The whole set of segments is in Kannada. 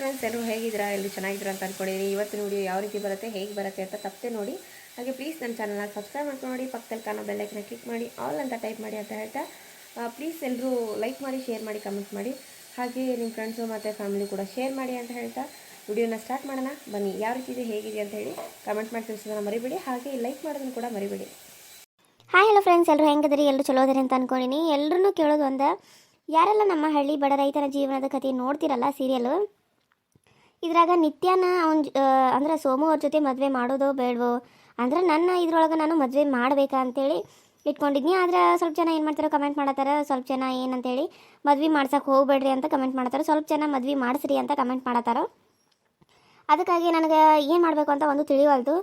ಫ್ರೆಂಡ್ಸ್ ಎಲ್ಲರೂ ಹೇಗಿದ್ದೀರಾ? ಎಲ್ಲರೂ ಚೆನ್ನಾಗಿದ್ದೀರಾ ಅಂತ ಅಂದ್ಕೊಂಡಿದ್ದೀನಿ ಇವತ್ತಿನ ವಿಡಿಯೋ ಯಾವ ರೀತಿ ಬರುತ್ತೆ, ಹೇಗೆ ಬರುತ್ತೆ ಅಂತ ತಪ್ಪದೆ ನೋಡಿ. ಹಾಗೆ ಪ್ಲೀಸ್ ನನ್ನ ಚಾನಲ್ನ ಸಬ್ಸ್ಕ್ರೈಬ್ ಮಾಡ್ಕೊಂಡು ನೋಡಿ. ಪಕ್ಕದಲ್ಲಿ ಕಾಣೋ ಬೆಲ್ಲೈಕನ್ನ ಕ್ಲಿಕ್ ಮಾಡಿ. ಆಲ್ ಅಂತ ಟೈಪ್ ಮಾಡಿ ಅಂತ ಹೇಳ್ತಾ ಪ್ಲೀಸ್ ಎಲ್ಲರೂ ಲೈಕ್ ಮಾಡಿ ಶೇರ್ ಮಾಡಿ ಕಮೆಂಟ್ ಮಾಡಿ. ಹಾಗೆ ನಿಮ್ಮ ಫ್ರೆಂಡ್ಸು ಮತ್ತು ಫ್ಯಾಮಿಲಿ ಕೂಡ ಶೇರ್ ಮಾಡಿ ಅಂತ ಹೇಳ್ತಾ ವಿಡಿಯೋನ ಸ್ಟಾರ್ಟ್ ಮಾಡೋಣ. ಬನ್ನಿ, ಯಾವ ರೀತಿ ಇದೆ, ಹೇಗಿದೆ ಅಂತ ಹೇಳಿ ಕಮೆಂಟ್ ಮಾಡಿ ತಿಳಿಸೋದನ್ನ ಮರಿಬೇಡಿ. ಹಾಗೆ ಲೈಕ್ ಮಾಡೋದನ್ನು ಕೂಡ ಮರಿಬೇಡಿ. ಹಾಯ್ ಹಲೋ ಫ್ರೆಂಡ್ಸ್ ಎಲ್ಲರೂ ಹೆಂಗದ್ರಿ ಎಲ್ಲರೂ ಚಲೋ ಅದ್ರಿ ಅಂತ ಅಂದ್ಕೊಂಡಿನಿ ಎಲ್ಲರೂ ಕೇಳೋದು ಒಂದು, ಯಾರೆಲ್ಲ ನಮ್ಮ ಹಳ್ಳಿ ಬಡ ರೈತರ ಜೀವನದ ಕಥೆ ನೋಡ್ತಿರಲ್ಲ ಸೀರಿಯಲು ಇದ್ರಾಗ ನಿತ್ಯನ ಅವನ ಅಂದ್ರೆ ಸೋಮು ಅವ್ರ ಜೊತೆ ಮದುವೆ ಮಾಡೋದು ಬೇಡವೋ, ಅಂದ್ರೆ ನನ್ನ ಇದ್ರೊಳಗೆ ನಾನು ಮದುವೆ ಮಾಡಬೇಕಾ ಅಂತೇಳಿ ಇಟ್ಕೊಂಡಿದ್ನಿ. ಆದ್ರೆ ಸ್ವಲ್ಪ ಜನ ಏನು ಮಾಡ್ತಾರೆ ಕಮೆಂಟ್ ಮಾಡತ್ತಾರ, ಸ್ವಲ್ಪ ಜನ ಏನಂತೇಳಿ ಮದ್ವೆ ಮಾಡ್ಸಕ್ಕೆ ಹೋಗ್ಬೇಡ್ರಿ ಅಂತ ಕಮೆಂಟ್ ಮಾಡತ್ತಾರ, ಸ್ವಲ್ಪ ಜನ ಮದ್ವೆ ಮಾಡಿಸ್ರಿ ಅಂತ ಕಮೆಂಟ್ ಮಾಡತ್ತಾರ. ಅದಕ್ಕಾಗಿ ನನಗೆ ಏನು ಮಾಡಬೇಕು ಅಂತ ಒಂದು ತಿಳಿವಲ್ದು.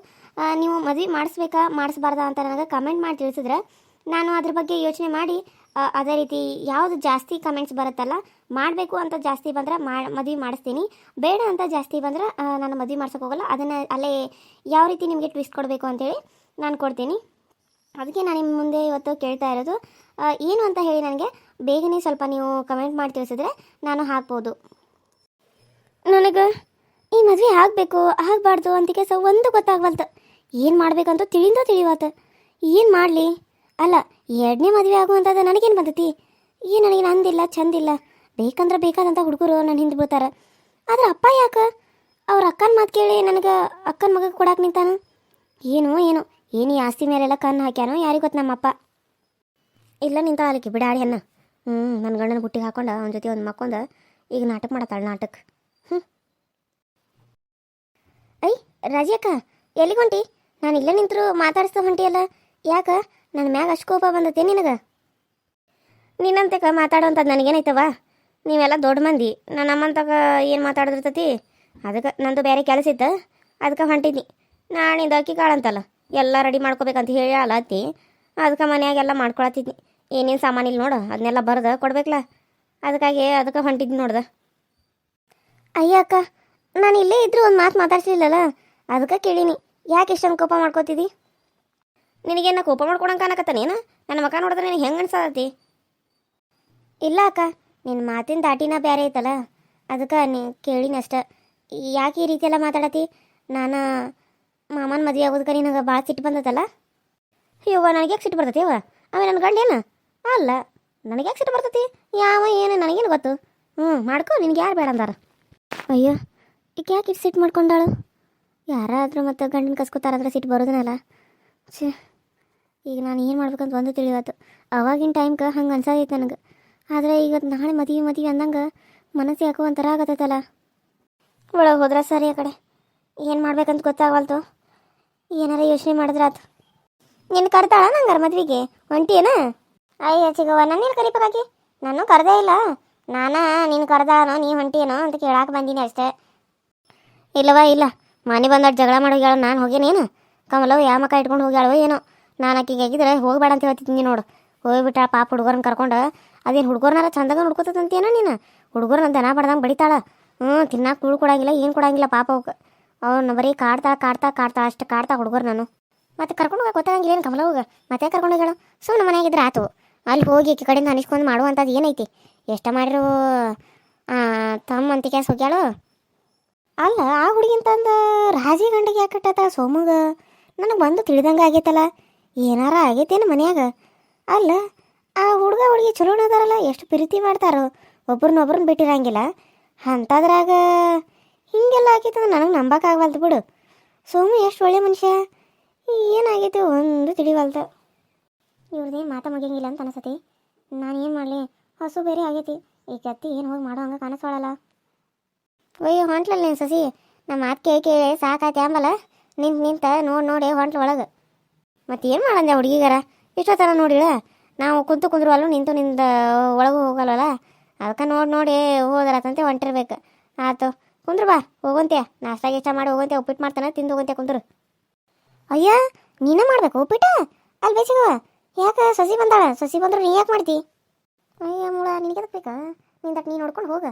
ನೀವು ಮದ್ವೆ ಮಾಡಿಸ್ಬೇಕಾ, ಮಾಡಿಸ್ಬಾರ್ದಾ ಅಂತ ನನಗೆ ಕಮೆಂಟ್ ಮಾಡಿ ತಿಳಿಸಿದ್ರೆ. ನಾನು ಅದ್ರ ಬಗ್ಗೆ ಯೋಚನೆ ಮಾಡಿ ಅದೇ ರೀತಿ ಯಾವುದು ಜಾಸ್ತಿ ಕಮೆಂಟ್ಸ್ ಬರುತ್ತಲ್ಲ, ಮಾಡಬೇಕು ಅಂತ ಜಾಸ್ತಿ ಬಂದ್ರೆ ಮಾ, ಮದುವೆ ಮಾಡಿಸ್ತೀನಿ. ಬೇಡ ಅಂತ ಜಾಸ್ತಿ ಬಂದ್ರೆ ನಾನು ಮದುವೆ ಮಾಡ್ಸೋಕೆ ಹೋಗಲ್ಲ. ಅದನ್ನು ಅಲ್ಲೇ ಯಾವ ರೀತಿ ನಿಮಗೆ ಟ್ವಿಸ್ಟ್ ಕೊಡಬೇಕು ಅಂತೇಳಿ ನಾನು ಕೊಡ್ತೀನಿ. ಅದಕ್ಕೆ ನಾನು ನಿಮ್ಮ ಮುಂದೆ ಇವತ್ತು ಕೇಳ್ತಾ ಇರೋದು ಏನು ಅಂತ ಹೇಳಿ ನನಗೆ ಬೇಗನೆ ಸ್ವಲ್ಪ ನೀವು ಕಮೆಂಟ್ ಮಾಡಿ ತಿಳಿಸಿದ್ರೆ ನಾನು ಹಾಕ್ಬೋದು. ನನಗೆ ಈ ಮದುವೆ ಆಗಬೇಕು, ಆಗಬಾರ್ದು ಅಂತಿಕೆ ಸೊ ಒಂದು ಗೊತ್ತಾಗ್ವಲ್ತು ಏನು ಮಾಡಬೇಕಂತ ತಿಳಿಂದೋ ತಿಳಿಯುವತ್ತ ಏನು ಮಾಡಲಿ? ಅಲ್ಲ, ಎರಡನೇ ಮದುವೆ ಆಗುವಂಥದ್ದು ನನಗೇನು ಬಂದತಿ? ಈ ನನಗೆ ನಂದಿಲ್ಲ ಚಂದಿಲ್ಲ. ಬೇಕಂದ್ರೆ ಬೇಕಾದಂಥ ಹುಡುಗರು ನನ್ನ ಹಿಂದೆ ಬೀಳ್ತಾರೆ. ಆದ್ರೆ ಅಪ್ಪ ಯಾಕೆ? ಅವ್ರ ಅಕ್ಕನ ಮಾತು ಕೇಳಿ ನನಗೆ ಅಕ್ಕನ ಮಗ ಕೊಡಕ್ಕೆ ನಿಂತಾನ? ಏನು ಏನು. ಏನು ಈ ಆಸ್ತಿ ಮೇಲೆಲ್ಲ ಕಣ್ಣು ಹಾಕ್ಯಾನೋ, ಯಾರಿಗೆ ಗೊತ್ತು ನಮ್ಮಪ್ಪ? ಇಲ್ಲ, ನಿಂತ ಅಲ್ಲಿಗೆ ಬಿಡಾಡಿ ಅನ್ನ. ಹ್ಞೂ ನನ್ನ ಗಂಡನ ಬುಟ್ಟಿಗೆ ಹಾಕೊಂಡು ಅವನ ಜೊತೆ ಒಂದು ಮಕ್ಕೊಂಡು ಈಗ ನಾಟಕ ಮಾಡತ್ತಾಳೆ ನಾಟಕ. ಹ್ಞೂ ಐ ರಾಜಕ್ಕ ಎಲ್ಲಿಗೆ ಹೊಂಟಿ? ನಾನು ಇಲ್ಲೇ ನಿಂತರು ಮಾತಾಡಿಸ್ತಾ ಹೊಂಟಿಯಲ್ಲ. ಯಾಕ? ನನ್ನ ಮ್ಯಾಗ ಅಷ್ಟು ಕೋಪ ಬಂದತೆ ನಿನಗೆ? ನಿನ್ನಂತಕ ಮಾತಾಡೋಂಥದ್ದು ನನಗೇನೈತವ ನೀವೆಲ್ಲ ದೊಡ್ಡ ಮಂದಿ. ನನ್ನ ಅಮ್ಮಂತಕ ಏನು ಮಾತಾಡಿದಿರ್ತತಿ? ಅದಕ್ಕೆ ನಂದು ಬೇರೆ ಕೆಲಸ ಇತ್ತು. ಅದಕ್ಕೆ ಹೊಂಟಿದ್ನಿ. ನಾಳಿಂದ ಅಕ್ಕಿ ಕಾಳಂತಲ್ಲ. ಎಲ್ಲ ರೆಡಿ ಮಾಡ್ಕೋಬೇಕಂತ ಹೇಳಿ ಅಲ್ಲತ್ತಿ ಅದಕ್ಕೆ ಮನೆಯಾಗೆಲ್ಲ ಮಾಡ್ಕೊಳತ್ತಿದ್ನಿ. ಏನೇನು ಸಾಮಾನು ಇಲ್ಲ ನೋಡು ಅದನ್ನೆಲ್ಲ ಬರ್ದು ಕೊಡ್ಬೇಕಲ್ಲ ಅದಕ್ಕಾಗಿ ಅದಕ್ಕೆ ಹೊಂಟಿದ್ದು ನೋಡ್ದೆ. ಅಯ್ಯ ಅಕ್ಕ ನಾನು ಇಲ್ಲೇ ಇದ್ರೂ ಒಂದು ಮಾತು ಮಾತಾಡ್ಸಿಲ್ಲಲ್ಲ? ಅದಕ್ಕೆ ಕೇಳೀನಿ. ಯಾಕೆ ಇಷ್ಟೊಂದು ಕೋಪ ಮಾಡ್ಕೋತಿದ್ದಿ ನಿನಗೇನ ಕೋಪ ಮಾಡ್ಕೊಳಂಗೆ ಕಾಣಕತ್ತಾನೇನು ನನ್ನ ಮಕ ನೋಡಿದ್ರೆ ನೀನು ಹೆಂಗೆ ಅನ್ಸತಿ ಇಲ್ಲ ಅಕ್ಕ ನಿನ್ನ ಮಾತಿನ ದಾಟಿನ ಬೇರೆ ಐತಲ್ಲ, ಅದಕ್ಕೆ ನೀ ಕೇಳಿನ ಅಷ್ಟ. ಯಾಕೆ ಈ ರೀತಿ ಎಲ್ಲ ಮಾತಾಡತಿ? ನಾನು ಮಾಮನ ಮದುವೆ ಆಗೋದಕ್ಕೆ ನಿನಗೆ ಭಾಳ ಸಿಟ್ಟು ಬಂದತಲ್ಲ? ಅಯ್ಯವ್ವ ನನಗೆ ಯಾಕೆ ಸಿಟ್ಟು ಬರ್ತತಿ ಅವ್ವ ಅವೆ ನನ್ನ ಗಂಡೇನ ಅಲ್ಲ, ನನಗೆ ಯಾಕೆ ಸಿಟ್ಟು ಬರ್ತತಿ? ಯಾವ, ಏನು, ನನಗೇನು ಗೊತ್ತು? ಹ್ಞೂ ಮಾಡ್ಕೊ, ನಿನಗೆ ಯಾರು ಬೇಡ ಅಂದಾರ. ಅಯ್ಯೋ ಈಗ ಯಾಕೆ ಇಟ್ಟು ಸಿಟ್ಟು ಮಾಡ್ಕೊಂಡಾಳು? ಯಾರಾದರೂ ಮತ್ತೆ ಗಂಡನ ಕಸ್ಕೊತಾರಾದ್ರೆ ಸಿಟ್ಟು ಬರೋದನ್ನಲ್ಲ ಛೇ. ಈಗ ನಾನು ಏನು ಮಾಡ್ಬೇಕಂತ ಒಂದು ತಿಳಿಯಾತು ಅವಾಗಿನ ಟೈಮ್ಗೆ ಹಂಗೆ ಅನ್ಸೋದೈತೆ ನನಗೆ. ಆದರೆ ಈಗ ನಾಳೆ ಮದುವೆ ಮದುವೆ ಅಂದಂಗೆ ಮನಸ್ಸು ಯಾಕೋ ಒಂಥರ ಆಗತ್ತೈತಲ್ಲ ಒಳಗೆ ಹೋದ್ರೆ ಸರಿ ಆ ಕಡೆ. ಏನು ಮಾಡ್ಬೇಕಂತ ಗೊತ್ತಾಗವಲ್ತು ಏನಾರ ಯೋಚನೆ ಮಾಡಿದ್ರಾತು ನಿನ್ನ ಕರ್ತಾಳ ನಂಗಾರ ಮದ್ವೆಗೆ? ಹೊಂಟಿಯೇನ ಅಯ್ಯ ಚಿಗವ್ವ ನನ್ನ ಕರಿಬೇಕಾಗಿ ನಾನು ಕರೆದೇ ಇಲ್ಲ. ನಾನು, ನೀನು ಕರೆದಾಳನೋ, ನೀ ಹೊಂಟಿಯೇನೋ ಅಂತ ಕೇಳಾಕ ಬಂದೀನಿ ಅಷ್ಟೇ. ಇಲ್ಲವಾ ಇಲ್ಲ. ಮನೆ ಬಂದಾಡ್ ಜಗಳ ಮಾಡೋಗ್ಯಾಳ ನಾನು ಹೋಗೇನೇನು? ಕಮಲವ್ ಯಾವ ಮಕ್ಕ ಇಟ್ಕೊಂಡು ಹೋಗ್ಯಾಳೋ ಏನೋ. ನಾನು ಆಕಿಗೆ ಆಗಿದ್ರೆ ಹೋಗ್ಬೇಡ ಅಂತ ಹೇಳ್ತಿದ್ದೀನಿ ನೋಡು. ಹೋಗ್ಬಿಟ್ಟ ಪಾಪ ಹುಡುಗರನ್ನ ಕರ್ಕೊಂಡು, ಅದೇನು ಹುಡುಗರ್ನಾರ ಚಂದಾಗ ನೋಡ್ಕೋತದಂತೇನೋ ನೀನು? ಹುಡುಗರನ್ನ ದನ ಬಡ್ದಂಗೆ ಬಡಿತಾಳ. ಹ್ಞೂ ತಿನ್ನಾಕ ಕೂಳು ಕೊಡಂಗಿಲ್ಲ, ಏನು ಕೊಡಂಗಿಲ್ಲ ಪಾಪ ಅವ್ಕೆ. ಅವ್ನ ಬರೀ ಕಾಡ್ತಾ ಕಾಡ್ತಾ ಕಾಡ್ತಾ, ಅಷ್ಟು ಕಾಡ್ತಾ ಹುಡುಗರು ನಾನು. ಮತ್ತೆ ಕರ್ಕೊಂಡು ಹೋಗಿ ಗೊತ್ತಾಗಂಗಿಲ್ಲ ಏನು ಹೋಗ ಮತ್ತೆ ಕರ್ಕೊಂಡು ಹೋಗ್ಯಾಳು? ಸುಮ್ಮನೆ ಮನೆಯಾಗಿದ್ರೆ ಆತು. ಅಲ್ಲಿ ಹೋಗಿ ಈ ಕಡೆಯಿಂದ ಅನಿಸ್ಕೊಂಡು ಮಾಡುವಂಥದ್ದು ಏನೈತಿ? ಎಷ್ಟು ಮಾಡಿರು ತಮ್ಮ ಅಂತ ಕ್ಯಾಸ್ ಹೋಗ್ಯಾಳು ಅಲ್ಲ, ಆ ಹುಡುಗಿಂತಂದು ರಾಜಿ ಗಂಡಿಗೆ ಯಾಕೆ ಕಟ್ಟತ್ತ ಸೋಮಗ? ನನಗೆ ಬಂದು ತಿಳಿದಂಗೆ ಆಗೈತಲ್ಲ. ಏನಾರ ಆಗೈತೇನು ಮನ್ಯಾಗ? ಅಲ್ಲ, ಆ ಹುಡುಗ ಹುಡುಗಿ ಚಲೋನ ಅದಾರಲ್ಲ, ಎಷ್ಟು ಪ್ರೀತಿ ಮಾಡ್ತಾರೋ, ಒಬ್ರನ್ನೊಬ್ರನ್ನ ಬಿಟ್ಟಿರಂಗಿಲ್ಲ. ಅಂಥದ್ರಾಗ ಹಿಂಗೆಲ್ಲ ಆಗೈತಂದ್ರೆ ನನಗೆ ನಂಬಕ್ಕಾಗವಲ್ದು ಬಿಡು. ಸೋಮು ಎಷ್ಟು ಒಳ್ಳೆ ಮನುಷ್ಯ. ಏನಾಗೈತೆ ಒಂದು ತಿಳಿವಲ್ದು. ಇವ್ರದ್ದೇನು ಮಾತಾ ಮುಗಿಯಂಗಿಲ್ಲ ಅಂತ ಅನಿಸತಿ. ನಾನು ಏನು ಮಾಡಲಿ? ಹಸು ಬೇರೆ ಆಗೈತಿ. ಈ ಕತ್ತಿ ಏನು ಹೋಗಿ ಮಾಡೋ ಹಂಗೆ ಕಾಣಿಸ್ಕೊಳಲ್ಲ ಅಯ್ಯೋ ಹೊಂಟ್ಲಲ್ಲ ನೀನು ಸಸಿ. ನಮ್ಮ ಮಾತು ಕೇಳಿ ಕೇಳಿ ಸಾಕಾಯ್ತು ಆಂಬಲ್ಲ ನಿಂತು ನಿಂತ ನೋಡಿ ನೋಡಿ ಹೊಂಟ್ಲ ಒಳಗೆ. ಮತ್ತೆ ಏನು ಮಾಡಂದೆ ಹುಡುಗಿಗಾರ? ಇಷ್ಟೊತ್ತನ ನೋಡಿಳ ನಾವು ಕುಂತು ಕುಂದ್ರುವಲ್ಲ ನಿಂತು ನಿಂದ ಒಳಗೆ ಹೋಗಲ್ವಲ್ಲ? ಅದಕ್ಕೆ ನೋಡಿ ನೋಡಿ ಹೋದರತ್ತಂತೆ ಹೊಂಟಿರ್ಬೇಕು. ಆತು, ಕುಂದ್ರು ಬಾ ಹೋಗಂತೆ ನಾಷ್ಟ ಗೀಷ್ಟ ಮಾಡಿ ಹೋಗಂತೆ ಉಪ್ಪಿಟ್ಟು ಮಾಡ್ತಾನೆ, ತಿಂದು ಹೋಗಂತೆ ಕುಂದ್ರು. ಅಯ್ಯ, ನೀನೇ ಮಾಡ್ಬೇಕು ಉಪ್ಪಿಟ್ಟು? ಅಲ್ಲಿ ಬೇಸಿಗವ ಯಾಕೆ ಸಸಿ ಬಂದಾಳ? ಸಸಿ ಬಂದ್ರು ನೀ ಯಾಕೆ ಮಾಡ್ತಿ? ಅಯ್ಯ ಮುಳ, ನಿನಗೆ ಬೇಕಾ? ನಿಂದ ನೀ ನೋಡ್ಕೊಂಡು ಹೋಗ.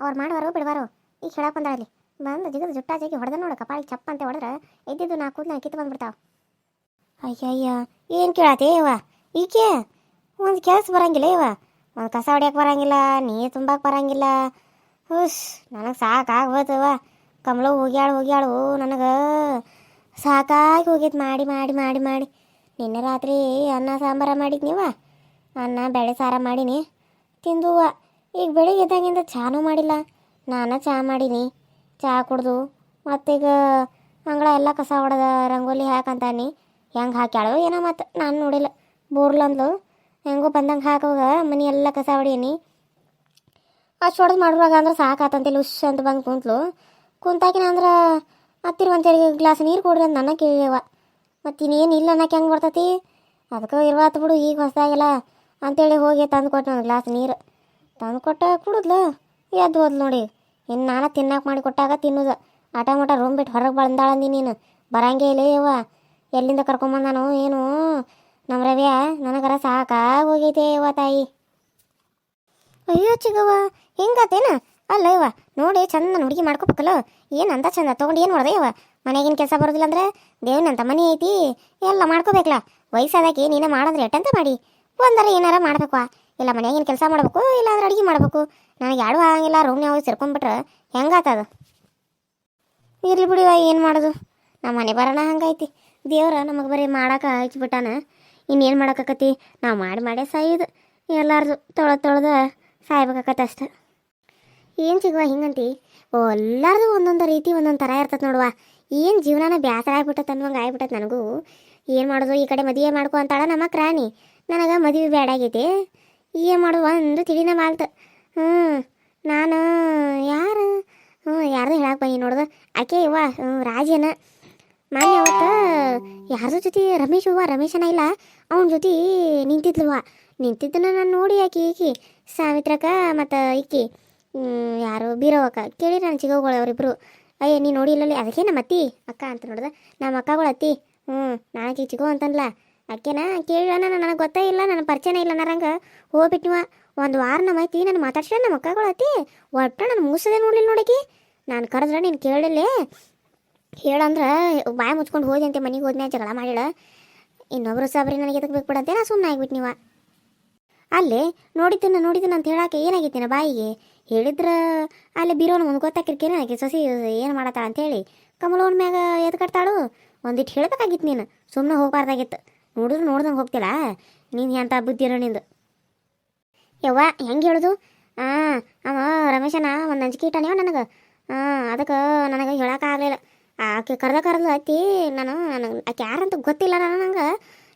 ಅವ್ರು ಮಾಡುವಾರೋ ಬಿಡವಾರೋ. ಈಗ ಹೇಳಕ್ ಬಂದಾಳಲ್ಲಿ. ಬಂದು ಜಿಗದ ಜುಟ್ಟಾ ಜಗಿ ಹೊಡೆದ ನೋಡು ಕಪಾಳಿ ಚಪ್ಪ ಅಂತ ಹೊಡೆದ್ರೆ, ಎದ್ದಿದ್ದು ನಾ ಕೂದಲು ಕಿತ್ತು ಬಂದ್ಬಿಡ್ತಾವ. ಅಯ್ಯ ಅಯ್ಯ ಏನು ಕೇಳತ್ತೆ ಇವ ಈಕೆ? ಒಂದು ಕೆಲಸ ಬರಂಗಿಲ್ಲ ಇವ ಒಂದು ಕಸ ಹೊಡ್ಯಕ್ಕೆ ಬರಂಗಿಲ್ಲ, ನೀರು ತುಂಬಕ್ಕೆ ಬರಂಗಿಲ್ಲ. ಹುಷ್, ನನಗೆ ಸಾಕಾಗ್ಬೋದವ ಕಮಲ ಹೋಗ್ಯಾಳು ಹೋಗ್ಯಾಳು, ನನಗೆ ಸಾಕಾಗಿ ಹೋಗಿದ್ ಮಾಡಿ ಮಾಡಿ ಮಾಡಿ ಮಾಡಿ. ನಿನ್ನೆ ರಾತ್ರಿ ಅನ್ನ ಸಾಂಬಾರ ಮಾಡಿದ್ನಿವ ಅನ್ನ ಬೇಳೆ ಸಾರ ಮಾಡೀನಿ. ತಿಂದುವ. ಈಗ ಬೆಳಿಗ್ಗೆ ಇದ್ದಾಗಿಂದ ಚಾನೂ ಮಾಡಿಲ್ಲ. ನಾನು ಚಹಾ ಮಾಡೀನಿ. ಚಹಾ ಕುಡ್ದು, ಮತ್ತೀಗ ಅಂಗಳ ಎಲ್ಲ ಕಸ ಹೊಡೆದ, ರಂಗೋಲಿ ಹಾಕಂತಾನಿ ಹೆಂಗೆ ಹಾಕ್ಯಾಳೋ ಏನೋ ಮತ್ತು ನಾನು ನೋಡಿಲ್ಲ. ಬೋರ್ಲಂದ್ಲು ಹೆಂಗೋ ಬಂದಂಗೆ ಹಾಕುವಾಗ ಮನೆ ಎಲ್ಲ ಕಸ ಹೊಡೀನಿ. ಅಷ್ಟು ಹೊಡೆದು ಮಾಡುವಾಗ ಅಂದ್ರೆ ಸಾಕಾತಂತೇಳಿ ಉಶ್ ಅಂತ ಬಂದು ಕುಂತ್ಲು. ಕುಂತಾಕಿನ ಅಂದ್ರೆ ಹತ್ತಿರ ಒಂದು ಗ್ಲಾಸ್ ನೀರು ಕೊಡ್ರಿ ಅಂತ ನನ್ನ ಕೇಳ್ಯವ. ಮತ್ತು ಇನ್ನೇನು ಇಲ್ಲ ಅನ್ನಕ್ಕೆ ಹೆಂಗೆ ಬರ್ತೈತಿ? ಅದಕ್ಕೆ ಇರ್ವಾತ್ ಬಿಡು, ಈಗ ಹೊಸದಾಗೆಲ್ಲ ಅಂತೇಳಿ ಹೋಗಿ ತಂದು ಕೊಟ್ಟು ಒಂದು ಗ್ಲಾಸ್ ನೀರು. ತಂದು ಕೊಟ್ಟ ಕುಡಿದ್ಲು, ಎದ್ದು ಹೋದ್ಲು ನೋಡಿ. ಇನ್ನು ನಾನು ತಿನ್ನಕ್ಕೆ ಮಾಡಿ ಕೊಟ್ಟಾಗ ತಿನ್ನೋದು. ಆಟ ಮಟ ರೂಮ್ ಬಿಟ್ಟು ಹೊರಗೆ ಬಂದಾಳಂದಿ ನೀನು. ಬರಂಗೇ ಇಲ್ಲೇ ಯವ್ವ. ಎಲ್ಲಿಂದ ಕರ್ಕೊಂಬಂದಾನು ಏನು? ನಮ್ಮ ರವ್ಯ, ನನಗರ ಸಾಕಾಗಿ ಹೋಗೈತೆ ಯವ್ವ ತಾಯಿ. ಅಯ್ಯೋ ಚಿಗವ್ವ, ಹಿಂಗಾತೇನ? ಅಲ್ಲ ಯವ್ವ ನೋಡಿ ಚಂದ ಹುಡುಗಿ ಮಾಡ್ಕೋಬೇಕಲ್ಲ. ಏನು ಅಂತ ಚಂದ ತೊಗೊಂಡು ಏನು ಮಾಡ್ದೆ ಯವ್ವ ಮನೆಗಿನ ಕೆಲಸ ಬರೋದಿಲ್ಲ ಅಂದ್ರೆ ದೇವನಂತ ಮನೆ ಐತಿ. ಎಲ್ಲ ಮಾಡ್ಕೋಬೇಕಲ್ಲ ವಯಸ್ಸಾದಾಗಿ ನೀನೇ ಮಾಡಂದ್ರೆ ಎಟ್ಟಂತ ಮಾಡಿ. ಒಂದರ ಏನಾರ ಮಾಡ್ಬೇಕು ಇಲ್ಲ ಮನೆಯಾಗಿನ ಕೆಲಸ ಮಾಡ್ಬೇಕು ಇಲ್ಲ ಅಂದ್ರೆ ಅಡುಗೆ ಮಾಡ್ಬೇಕು. ನನಗೆ ಯಾರು ಆಗಂಗಿಲ್ಲ ರೂಮ್ನಾಗ ಹೋಗಿ ಸೇರ್ಕೊಂಡ್ಬಿಟ್ರೆ ಹೆಂಗಾತದ? ಇರ್ಲಿ ಬಿಡಿವ ಏನು ಮಾಡೋದು? ನಮ್ಮ ಮನೆ ಬರೋಣ ಹಂಗೈತಿ. ದೇವ್ರ ನಮಗೆ ಬರೀ ಮಾಡಕ್ಕೆ ಹಚ್ಬಿಟ್ಟಾನ ಇನ್ನೇನು ಮಾಡೋಕ್ಕಾಕತಿ ನಾವು ಮಾಡಿ ಮಾಡೇ ಸಾಯೋದು. ಎಲ್ಲಾರದು ತೊಳೆದು ತೊಳೆದ ಸಾಯ್ಬೇಕಾಕತ್ತೆ ಅಷ್ಟೆ. ಏನು ಸಿಗುವ ಹಿಂಗಂತಿ? ಎಲ್ಲಾರ್ದು ಒಂದೊಂದು ರೀತಿ ಒಂದೊಂದು ಥರ ಇರ್ತದೆ ನೋಡುವ. ಏನು ಜೀವನನ ಬೇಸರ ಆಗ್ಬಿಟ್ಟತ್ ಅನ್ನೋಂಗೆ ಆಗ್ಬಿಟ್ಟತ್ ನನಗೂ. ಏನು ಮಾಡೋದು? ಈ ಕಡೆ ಮದುವೆ ಮಾಡ್ಕೊ ಅಂತಾಳ ನಮ್ಮ ಕ್ರಾಣಿ. ನನಗೆ ಮದುವೆ ಬೇಡ ಆಗೈತಿ. ಏನು ಮಾಡುವ? ಒಂದು ತಿಳಿನ ಮಾಲ್ತು. ಹ್ಞೂ ನಾನು ಯಾರು? ಹ್ಞೂ ಯಾರ್ದು ಹೇಳಕ್ಕೆ ಬಂದಿ ನೋಡ್ದು? ಆಕೆ ಇವ ರಾಜೇನ. ಮೊನ್ನೆ ಯಾವತ್ತ ಯಾರ ಜೊತೆ ರಮೇಶ್ ಹೂವ, ರಮೇಶನ ಇಲ್ಲ, ಅವನ ಜೊತೆ ನಿಂತಿದ್ಲುವ ನಿಂತಿದ್ದನ್ನ ನಾನು ನೋಡಿ ಆಕಿ, ಈಕಿ ಸಾವಿತ್ರಕ ಮತ್ತು ಈಕಿ ಯಾರು ಬೀರವಕ್ಕ ಕೇಳಿ ನಾನು ಚಿಗೋಗಳು ಅವರಿಬ್ರು. ಅಯ್ಯ ನೀ ನೋಡಿಲ್ಲಲ್ಲಿ ಅದಕ್ಕೆ ನಮ್ಮ ಅತ್ತಿ, ಅಕ್ಕ ಅಂತ ನೋಡ್ದೆ. ನಮ್ಮ ಅಕ್ಕಗಳು ಅತ್ತಿ ಹ್ಞೂ ನಾನು ಆಕಿ ಚಿಗೋ ಅಂತನ್ಲ. ಕೇಳಿ, ಅಣ್ಣ ನನಗೆ ಗೊತ್ತೇ ಇಲ್ಲ ನನ್ನ ಪರಿಚಯನೇ ಇಲ್ಲ ಅನ್ನರಂಗೆ ಹೋಗ್ಬಿಟ್ಟಿವ ಒಂದು ವಾರ ನಮ್ಮ ಐತಿ ನಾನು ಮಾತಾಡ್ಸಿದ ನಮ್ಮ ಅಕ್ಕಗಳು ಅತ್ತಿ. ಒಟ್ಟು ನಾನು ಮೂಸದೆ ನೋಡಿಲ್ಲ ನೋಡಕಿ ನಾನು ಕರೆದ್ರೆ ನೀನು ಕೇಳಲೇ ಹೇಳಂದ್ರೆ ಬಾಯಿ ಮುಚ್ಕೊಂಡು ಹೋದೆ ಅಂತೆ ಮನೆಗೆ ಹೋದ್ನೆ ಜಗಳ ಮಾಡಿಳ. ಇನ್ನೊಬ್ರು ಸಾಬ್ರಿ ನನಗೆ ಎದಕ್ಕೆ ಬೇಕು ಬಿಡಂತೆ ನಾ ಸುಮ್ಮನೆ ಆಗ್ಬಿಟ್ಟು ನೀವ. ಅಲ್ಲೇ ನೋಡಿದ್ದನ್ನ ನೋಡಿದ್ದನ್ನ ಅಂತ ಹೇಳಕ್ಕೆ ಏನಾಗಿತ್ತೇನ ಬಾಯಿಗೆ? ಹೇಳಿದ್ರೆ ಅಲ್ಲಿ ಬೀರೋನ ಒಂದು ಗೊತ್ತಾಕಿರ್ಕೇನ? ನನಗೆ ಸಸಿ ಏನು ಮಾಡತ್ತಾಳ ಅಂತೇಳಿ ಕಮಲವನ ಮ್ಯಾಗ ಎದ್ ಕಟ್ತಾಳು. ಒಂದಿಟ್ಟು ಹೇಳ್ಬೇಕಾಗಿತ್ತು ನೀನು. ಸುಮ್ಮನೆ ಹೋಗ್ಬಾರ್ದಾಗಿತ್ತು. ನೋಡಿದ್ರು ನೋಡ್ದಂಗೆ ಹೋಗ್ತಿಲ್ಲ ನೀನು ಎಂಥ ಬುದ್ಧಿ ಇರೋ ನಿಂದು? ಯವ್ವ, ಹೆಂಗೆ ಹೇಳೋದು? ಹಾಂ ಅವ ರಮೇಶನ ಒಂದು ಅಂಜಿಕೆ ಇಟ್ಟಾನೇವ ನನಗೆ? ಹಾಂ ಅದಕ್ಕೆ ನನಗೆ ಹೇಳೋಕ್ಕಾಗಲಿಲ್ಲ ಆಕೆ ಕರ್ದ ಕರ್ದು ಅತ್ತಿ, ನಾನು ನನಗೆ ಆಕೆ ಯಾರಂತ ಗೊತ್ತಿಲ್ಲ ನಾನು ನಂಗೆ.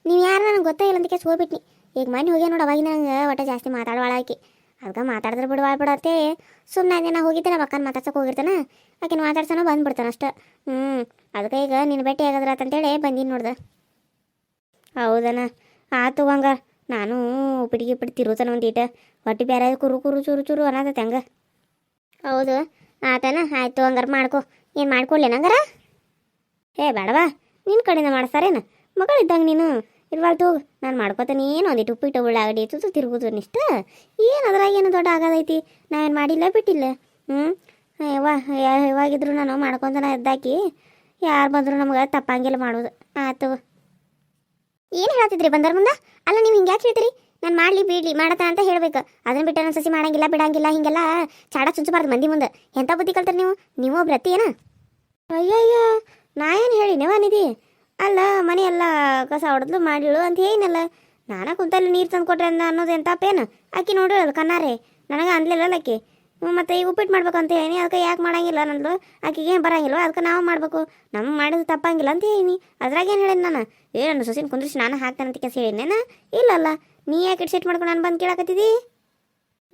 ನೀವು ಯಾರು ನನಗೆ ಗೊತ್ತೇ ಇಲ್ಲ ಕೇಸ್ ಹೋಗ್ಬಿಟ್ನಿ ಈಗ ಮನೆ ಹೋಗಿ ನೋಡಿ ಅವಾಗಿನ ನಂಗೆ, ಒಟ್ಟು ಜಾಸ್ತಿ ಮಾತಾಡವಾಳ ಆಕೆ. ಅದಕ್ಕೆ ಮಾತಾಡಿದ್ರೆ ಬಿಡುವಾಳ ಬಿಡತ್ತೆ. ಸುಮ್ಮನೆ ಅದೇ ನಾ ಹೋಗಿದ್ದೆ ನಾ ಅಕ್ಕನ ಮಾತಾಡ್ಸಕ್ಕೆ ಹೋಗಿರ್ತಾನೆ. ಆಕಿನ ಮಾತಾಡ್ಸೋಣ ಬಂದ್ಬಿಡ್ತಾನೆ ಅಷ್ಟೆ. ಹ್ಞೂ ಅದಕ್ಕೆ ಈಗ ನಿನ್ನ ಭೇಟಿ ಆಗದ್ರ ಅಂತೇಳಿ ಬಂದೀನಿ ನೋಡ್ದೆ. ಹೌದನ? ಆತು ಹಂಗ. ನಾನು ಉಪ್ಪಿಟ್ಟು ಒಂದು ಈಟ. ಹೊಟ್ಟೆ ಬೇರೆ ಕುರು ಕುರು ಚೂರು ಚೂರು ಅನ್ನತೈತೆ ಹಂಗೆ. ಹೌದು. ಆತನ? ಆಯಿತು ಹಂಗಾರೆ ಮಾಡ್ಕೊ. ಏನು ಮಾಡ್ಕೊಡ್ಲೇನಂಗಾರ ಏ ಬೇಡವಾ ನಿನ್ನ ಕಡೆಯಿಂದ ಮಾಡಿಸ್ತಾರೇನು ಮಗಳಿದ್ದಂಗೆ ನೀನು ಇರ್ವಾಳ್ತು ನಾನು ಮಾಡ್ಕೋತೇನೆ, ಏನು ಒಂದಿಟ್ಟು ಉಪ್ಪಿಟ್ಟು, ಉಳ್ಳಾಗಡ್ಡಿ, ತುತ್ತು ತಿರುಗುದು ಇಷ್ಟ ಏನು ಅದ್ರಾಗ ಏನು ದೊಡ್ಡ ಆಗೋದೈತಿ? ನಾವೇನು ಮಾಡಿಲ್ಲ, ಬಿಟ್ಟಿಲ್ಲ. ಹ್ಞೂ ಯಾವ ಯಾವಾಗಿದ್ರು ನಾನು ಮಾಡ್ಕೊಂತನ ಎದ್ದಾಕಿ ಯಾರು ಬಂದರೂ ನಮ್ಗೆ ತಪ್ಪಂಗಿಲ್ಲ ಮಾಡೋದು. ಆಯ್ತು ಏನು ಹೇಳತ್ತಿದ್ರಿ ಬಂದರ ಮುಂದೆ? ಅಲ್ಲ, ನೀವು ಹಿಂಗೆ ಯಾಕೆ ಹೇಳ್ತೀರಿ? ನಾನು ಮಾಡಲಿ, ಬಿಡ್ಲಿ ಮಾಡತ್ತ ಅಂತ ಹೇಳ್ಬೇಕು. ಅದನ್ನ ಬಿಟ್ಟು ನಾನು ಸಸಿ ಮಾಡಂಗಿಲ್ಲ, ಬಿಡಂಗಿಲ್ಲ, ಹಿಂಗೆಲ್ಲ ಚಾಡ ಚುಚ್ಚಬಾರ್ದು ಮಂದಿ ಮುಂದೆ. ಎಂಥ ಬುದ್ಧಿ ಕಲ್ತಾರೆ ನೀವು? ನೀವು ಒಬ್ರು ಅತ್ತಿ ಏನ? ಅಯ್ಯಯ್ಯ, ನಾ ಏನು ಹೇಳಿನವ ನಿಧಿ? ಅಲ್ಲ, ಮನೆಯೆಲ್ಲ ಕಸ ಹೊಡೆದ್ಲು ಮಾಡಿಳು ಅಂತ ಏನಲ್ಲ ನಾನು ಕುಂತಲ್ಲಿ ನೀರು ತಂದು ಕೊಟ್ರೆ ಅಂದ ಅನ್ನೋದು ಎಂತ ಪೇನು ಆಕಿ ನೋಡಿರಲ್ಲ ಕಣ್ಣಾರೆ. ನನಗೆ ಅನ್ಲಿಲ್ಲ ಆಕಿ ಹ್ಞೂ ಮತ್ತೆ ಈಗ ಉಪ್ಪಿಟ್ಟು ಮಾಡ್ಬೇಕಂತ ಹೇಳಿ ಅದಕ್ಕೆ ಯಾಕೆ ಮಾಡಂಗಿಲ್ಲ ನಂದು ಆಕಿಗೆ ಏನು ಬರಂಗಿಲ್ಲ ಅದಕ್ಕೆ ನಾವು ಮಾಡಬೇಕು. ನಮ್ಮ ಮಾಡಿದ್ರೆ ತಪ್ಪಂಗಿಲ್ಲ ಅಂತ ಹೇಳಿ ಅದ್ರಾಗ ಏನು ಹೇಳಿನಿ ನಾನು? ಏನು ಸೊಸಿನ ಕುಂದ್ರಿಸಿ ನಾನು ಹಾಕ್ತಾನೆ ಅಂತ ಕೆಲಸ ಹೇಳಿನೇನ ಇಲ್ಲಲ್ಲ ನೀ ಯಾಕೆ ಸೆಟ್ ಮಾಡ್ಕೊಂಡು ನಾನು ಬಂದು ಕೇಳಕತ್ತಿದ್ದಿ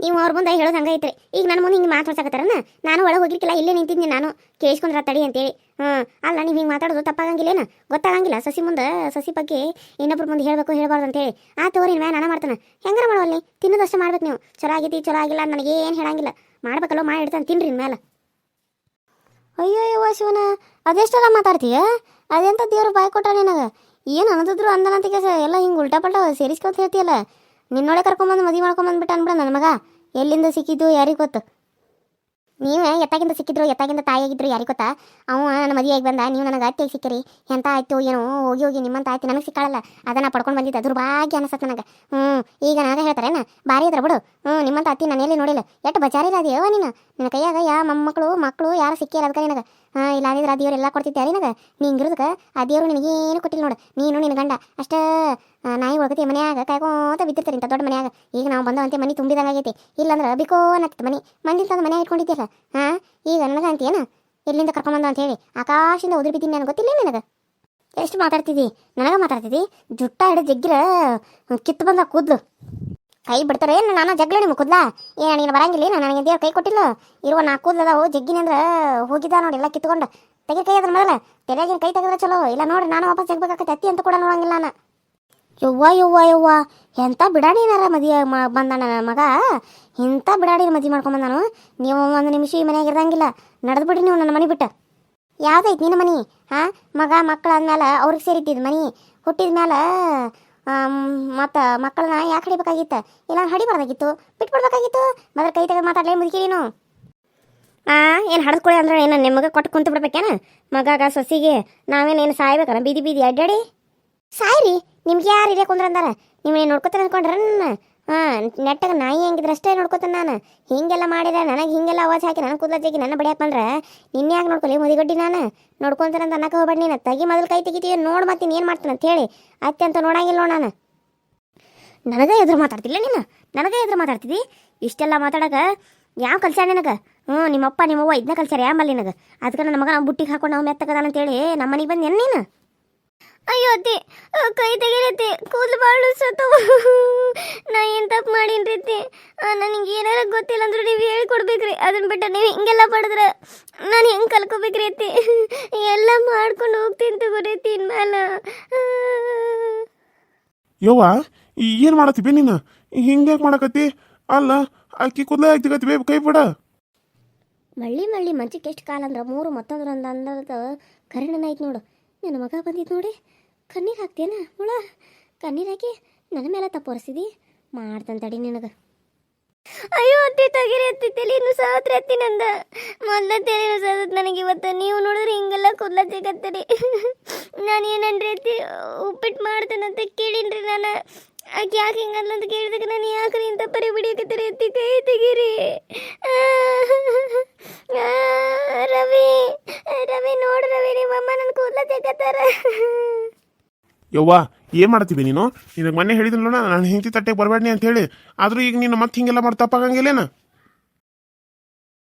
ನೀವು ಅವ್ರ ಮುಂದೆ ಹೇಳೋದು ಹಂಗೈತ್ರಿ. ಈಗ ನನ್ನ ಮುಂದೆ ಹಿಂಗೆ ಮಾತಾಡ್ಸಕತ್ತಾರನ ನಾನು ಒಳಗೆ ಹೋಗಿರ್ಕಿಲ್ಲ, ಇಲ್ಲೇ ನಿಂತಿದ್ದೀನಿ ನಾನು. ಕೇಳಿಸ್ಕೊಂಡ್ರ ತಡಿ ಅಂತೇಳಿ. ಹ್ಞೂ ಅಲ್ಲ ನೀವು ಹಿಂಗೆ ಮಾತಾಡೋದು ತಪ್ಪಾಗಂಗಿಲ್ಲೇನ? ಗೊತ್ತಾಗಂಗಿಲ್ಲ, ಸಸಿ ಮುಂದೆ, ಸಸಿ ಬಗ್ಗೆ ಇನ್ನೊಬ್ರ ಮುಂದೆ ಹೇಳಬೇಕು, ಹೇಳಬಾರ್ದು ಅಂತೇಳಿ. ಆ ತೋರಿ ನಾನು ನಾನು ಮಾಡ್ತಾನೆ? ಹೆಂಗಾರ ಮಾಡುವಲ್ಲಿ ತಿನ್ನೋದಷ್ಟು ಮಾಡ್ಬೇಕು ನೀವು. ಚಲೋ ಆಗೈತಿ ಚಲೋ ಆಗಿಲ್ಲ ನನಗೆ ಏನು ಹೇಳಂಗಿಲ್ಲ. ಮಾಡ್ಬೇಕಲ್ಲ, ಮಾಡಿ ಇಡ್ತಾನೆ, ತಿನ್ರಿ ಮೇಲೆ ಅಯ್ಯೋ ಅಯ್ಯೋ ಶಿವನ, ಅದೆಷ್ಟೆಲ್ಲ ಮಾತಾಡ್ತೀಯ? ಅದೆಂತ ದೇವ್ರು ಬಾಯ್ ಕೊಟ್ಟ ನಿನಗೆ? ಏನು ಅನ್ನದಿದ್ರು ಅಂದನಂತ ಕೆಲಸ ಎಲ್ಲ ಹಿಂಗೆ ಉಲ್ಟಾ ಪಲ್ಟಾ ಸೇರಿಸ್ಕೊಂತ ಹೇಳ್ತೀಯಲ್ಲ? ನಿನ್ನೊಳೆ ಕರ್ಕೊಂಬಂದು ಮದುವೆ ಮಾಡ್ಕೊಂಬಂದ್ಬಿಟ್ಟು ಅನ್ಬಿಡ ನನ್ನ ಮಗ. ಎಲ್ಲಿಂದ ಸಿಕ್ಕಿದ್ದು ಯಾರಿಗೆ ಗೊತ್ತು? ನೀವೇ ಎತ್ತಾಗಿಂದ ಸಿಕ್ಕಿದ್ರು, ಎತ್ತಾಗಿಂದ ತಾಯಿಯಾಗಿದ್ರು ಯಾರಿಗೆ ಗೊತ್ತಾ? ಅವ ನನ್ನ ಮದುವೆಯಾಗಿ ಬಂದ, ನೀವು ನನಗೆ ಅತ್ತೆ ಸಿಕ್ಕಿರಿ. ಎಂತ ಆಯ್ತು, ಏನೋ ಹೋಗಿ ಹೋಗಿ ನಿಮ್ಮಂತ ಆಯ್ತು ನನಗೆ ಸಿಕ್ಕಾಳಲ್ಲ. ಅದನ್ನ ಪಡ್ಕೊಂಡು ಬಂದಿದ್ದೆ, ದುರ್ಭಾಗ್ಯ ಅನಿಸತ್ತೆ ನನಗೆ. ಹ್ಞೂ ಈಗ ನನಗೆ ಹೇಳ್ತಾರೇನ? ಬಾರಿ ಇದ್ರ ಬಿಡು. ಹ್ಞೂ ನಿಮ್ಮಂತ ಅತ್ತಿ ನಾನು ಎಲ್ಲಿ ನೋಡಿಲ್ಲ. ಎಷ್ಟು ಬಚಾರಿಲ್ಲ ಅದೇವ ನೀನು. ನಿನ್ನ ಕೈಯಾಗ ಯಾ ಮೊಮ್ಮಕ್ಕಳು ಮಕ್ಕಳು ಯಾರು ಸಿಕ್ಕಿಲ್ಲ ಅದಕ್ಕೆ ನಿನಗೆ? ಹಾಂ, ಇಲ್ಲ ಅಂದಿದ್ರೆ ಆ ದೇವ್ರು ಎಲ್ಲ ಕೊಡ್ತಿದ್ದೆ ನಿನಗೆ? ನೀ ಹಿಂಗಿರೋದಕ್ಕೆ ಆ ದೇವ್ರು ನಿನಗೇನು ಕೊಟ್ಟಿಲ್ಲ ನೋಡು. ನೀನು ನಿನ್ನ ಗಂಡ. ಅಷ್ಟೇ ನಾಯಿ ಒಳಗತಿ ಮನ್ಯಾಗ ಕಾಯ್ಕೊಂತ ಬಿದ್ದಿರ್ತಾರೆ ಇಂಥ ದೊಡ್ಡ ಮನ್ಯಾಗ. ಈಗ ನಾವು ಬಂದವಂತೆ ಮನೆ ತುಂಬಿದಾಗ ಆಗೈತಿ. ಇಲ್ಲಾಂದ್ರೆ ಬಿಕೋ ಅನ್ನತ್ತಿತ್ತು ಮನೆ. ಮಂದಿನ ತಂದು ಮನ್ಯಾಗ ಇಟ್ಕೊಂಡಿದ್ದೀರ ಹಾಂ, ಈಗ ನನಗೆ ಏನ? ಎಲ್ಲಿಂದ ಕರ್ಕೊಂಬಂದ ಅಂತ ಹೇಳಿ. ಆಕಾಶದಿಂದ ಉದುರು ಬಿದ್ದೀನಿ ನನಗೆ ಗೊತ್ತಿಲ್ಲ ನಿನಗೆ? ಎಷ್ಟು ಮಾತಾಡ್ತಿದ್ದಿ ನನಗೆ ಮಾತಾಡ್ತಿದ್ದಿ ಜುಟ್ಟ ಹಿಡಿದು ಜಗ್ಗಿರ, ಕಿತ್ತು ಬಂದ ಕೂದ್ಲು. ಕೈ ಬಿಡ್ತಾರೆ. ಏನು ನಾನು ಜಗ್ಲ ನಿಮ್ಮ ಕೂದ್ಲ? ಏನ ನನಗೆ ಬರಂಗಿಲ್ಲ. ನನಗೆ ದೇವ್ರ ಕೈ ಕೊಟ್ಟಿಲ್ಲ? ಇರುವ ನಾ ಕೂದ್ಲು ಅದಾವು. ಜಗ್ಗಿನ ಅಂದ್ರೆ ಹೋಗಿದ್ದ ನೋಡಿ, ಎಲ್ಲ ಕಿತ್ಕೊಂಡು. ತೆಗಿ ಕೈ ಅದ್ರ ಮೊದಲ. ತೆರೆಗಿನ ಕೈ ತೆಗೆದ್ರೆ ಚಲೋ. ಇಲ್ಲ ನೋಡಿ ನಾನು ವಾಪಸ್ ಜಗ್ಬೇಕಾಗತ್ತೆ ಅತ್ತಿ ಅಂತ ಕೂಡ ನೋಡಂಗಿಲ್ಲ ನಾನು. ಯವ್ವ ಯವ್ವ ಯವ್ವ. ಎಂಥ ಬಿಡಾಡಿನಾರ ಮದುವೆ ಬಂದ ನನ್ನ ಮಗ? ಇಂಥ ಬಿಡಾಡಿನ ಮದುವೆ ಮಾಡ್ಕೊಂಡ್ ಬಂದಾನು. ನೀವು ಒಂದು ನಿಮಿಷ ಈ ಮನೆಯಾಗ ಇರೋಂಗಿಲ್ಲ ನಡೆದು ಬಿಡ್ರಿ ನೀವು ನನ್ನ ಮನೆ ಬಿಟ್ಟು. ಯಾವ್ದೈತಿ ನಿನ್ನ ಮನೆ? ಹಾಂ ಮಗ ಮಕ್ಕಳು ಆದ್ಮೇಲೆ ಅವ್ರಿಗೆ ಸೇರಿದ್ದಿದ್ದು ಮನೆ. ಹುಟ್ಟಿದ ಮೇಲೆ ಮತ್ತು ಮಕ್ಕಳನ್ನ ಯಾಕೆ ಹಡಿಬೇಕಾಗಿತ್ತು? ಇಲ್ಲ, ಹಡಿಬಾರ್ದಾಗಿತ್ತು. ಬಿಟ್ಬಿಡ್ಬೇಕಾಗಿತ್ತು. ಮೊದಲು ಕೈ ತೆಗೆದು ಮಾತಾಡಲೇ ಮುದುಕಿರೀನು ಆ, ಏನು ಹಡ್ಕೊಳಿ ಅಂದ್ರೆ ಏನು ನಿಮಗೆ ಕೊಟ್ಟು ಕುಂತು ಬಿಡ್ಬೇಕೇನ? ಮಗಾಗ, ಸೊಸಿಗೆ, ನಾವೇನೇನು ಸಾಯ್ಬೇಕಲ್ಲ ಬೀದಿ ಬೀದಿ ಅಡ್ಡಾಡಿ. ಸಾಯ್ರಿ, ನಿಮ್ಗೆ ಯಾರು ಇಲ್ಲೇ ಕುಂದ್ರಂದಾರ? ನೀವೇನು ನೀವು ನೋಡ್ಕೊತಾನೆ ಅನ್ಕೊಂಡ್ರ ಹಾಂ, ನೆಟ್ಟಾಗ ನಾಯಿ ಹೆಂಗಿದ್ರೆ ಅಷ್ಟೇ ನೋಡ್ಕೊತಾನೆ ನಾನು. ಹೀಗೆಲ್ಲ ಮಾಡಿದ್ರೆ ನನಗೆ ಹೀಗೆಲ್ಲ ಅವಾಜ್ ಹಾಕಿ ನನಗೆ ಕೂದಲ ನನ್ನ ಬಡಿಯಪ್ಪ ಬಂದ್ರೆ ನಿನ್ನೆ ಯಾಕೆ ನೋಡ್ಕೊಳ್ಳಿ ಮುದಿಗಡ್ಡಿ ನಾನು? ನೋಡ್ಕೊಂತಾನೆ ಅಂತ ಅನ್ನಕ್ಕೆ ಹೋಗ್ಬೇಡಿ ನೀನು ತಗಿ ಮೊದಲು ಕೈ ತೆಗಿತೀವಿ, ನೋಡಿ ಮತ್ತೆ ಏನು ಮಾಡ್ತಾನೆ ಅಂತ ಹೇಳಿ. ಅತ್ತೆ ಅಂತ ನೋಡಂಗಿಲ್ಲ ನೋಡ್ ನಾನು. ನನಗೆ ಎದುರು ಮಾತಾಡ್ತಿಲ್ಲ ನೀನು? ನನಗೆ ಎದುರು ಮಾತಾಡ್ತಿದ್ದಿ? ಇಷ್ಟೆಲ್ಲ ಮಾತಾಡಕ ಯಾವ ಕಲ್ಸ್ಯಾರ ನಿನಗೆ? ಹ್ಞೂ ನಿಮ್ಮಪ್ಪ, ನಿಮ್ಮವ್ವ ಇದನ್ನ ಕಲ್ಸ್ಯಾರ ಯಾಮಲ್ಲಿ ನಿನಗೆ? ಅದಕ್ಕೆ ನನ್ನ ಮಗ ನಾವು ಬುಟ್ಟಿಗೆ ಹಾಕೊಂಡು ನಾವು ಮೆತ್ತಕದಾನಂತೇಳಿ ನಮ್ಮ ಮನೆಗೆ ಬಂದು ನೀನು? ಅಯ್ಯೋ ಅತ್ತೆ ಕೈ ತೆಗಿರತ್ತೆ ಕೂದಲು ಬಾಳು ಸತ್ತು. ನಾ ಏನು ತಪ್ಪು ಮಾಡೀನಿ ರೀತಿ ನನಗೆ ಏನಾರ ಗೊತ್ತಿಲ್ಲ ಅಂದ್ರೆ ನೀವು ಹೇಳ್ಕೊಡ್ಬೇಕ್ರಿ. ಅದನ್ನ ಬಿಟ್ಟು ನೀವು ಹಿಂಗೆಲ್ಲ ಪಡೆದ್ರೆ ನಾನು ಹೆಂಗೆ ಕಲ್ಕೋಬೇಕ್ರಿ ಅತ್ತೆ? ಎಲ್ಲ ಮಾಡ್ಕೊಂಡು ಹೋಗ್ತೀನಿ ತಗೋರೈತಿ ಇನ್ಮೇಲೆ. ಯವ್ವ ಏನು ಮಾಡತ್ತಿ ನೀನು? ಹಿಂಗ್ಯಾಕೆ ಮಾಡಕತ್ತಿ? ಅಲ್ಲ ಅಕ್ಕಿ ಕೂದಲೇ ಆಗ್ತಿಗತ್ತಿ ಬೇ ಕೈ ಬಿಡ. ಮಳ್ಳಿ ಮಳ್ಳಿ ಮಂಚಕ್ಕೆ ಎಷ್ಟು ಕಾಲ ಅಂದ್ರೆ? ಮೂರು ಮತ್ತೊಂದ್ರ ಅಂದ ಕರ್ಣನ ಐತೆ ನೋಡು. ನನ್ನ ಮಗ ಬಂದಿತ್ತು ನೋಡಿ. ಕಣ್ಣೀರು ಹಾಕ್ತೇನ ಹುಳ? ಕಣ್ಣೀರು ಹಾಕಿ ನನ್ನ ಮೇಲೆ ತಪ್ಪೋರಿಸಿದಿ? ಮಾಡ್ತಾನೆ ತಡಿ ನಿನಗೆ. ಅಯ್ಯೋ, ಅತ್ತಿ ತಗಿರಿ, ಅತ್ತಿ ತಲೆಯನ್ನು ಸಾತ್ರಿ ಅತ್ತಿ ನಂದ. ಮೊದಲ ತಲೆಯನ್ನು ಸಾದತ್ ನನಗೆ ಇವತ್ತು. ನೀವು ನೋಡಿದ್ರೆ ಹಿಂಗೆಲ್ಲ ಕೂದಲ ಸಿಗತ್ತೀರಿ ನಾನು ಏನನ್ರಿ ಅತ್ತಿ? ಉಪ್ಪಿಟ್ಟು ಮಾಡ್ತೇನಂತ ಕೇಳಿನ್ರಿ ನಾನು. ಆಕೆ ಯಾಕೆ ಹಿಂಗಲ್ಲ ಅಂತ ಕೇಳಿದಾಗ ನಾನು ಯಾಕ್ರಿ ಇಂಥ ಪರಿ ಬಿಡಿಯಕತ್ತೀರಿ ಅತ್ತಿ ಕೈ ತೆಗೀರಿ. ರವಿ ರವಿ ನೋಡು ರವಿ ನಿಮ್ಮಮ್ಮ ನನ್ನ ಕೂದಲ ತೆಗತ್ತಾರ ಯವ್ವ, ಏನು ಮಾಡ್ತೀವಿ ನೀನು? ನಿನಗೆ ಮೊನ್ನೆ ಹೇಳಿದ್ನಲ್ಲ ನಾನು ಹೆಂಡತಿ ತಟ್ಟೆಗೆ ಬರಬೇಡಿ ಅಂತ ಹೇಳಿ. ಆದರೂ ಈಗ ನೀನು ಮತ್ತೆ ಹಿಂಗೆಲ್ಲ ಮಾಡಿ ತಪ್ಪಾಗಂಗಿಲ್ಲೇನ?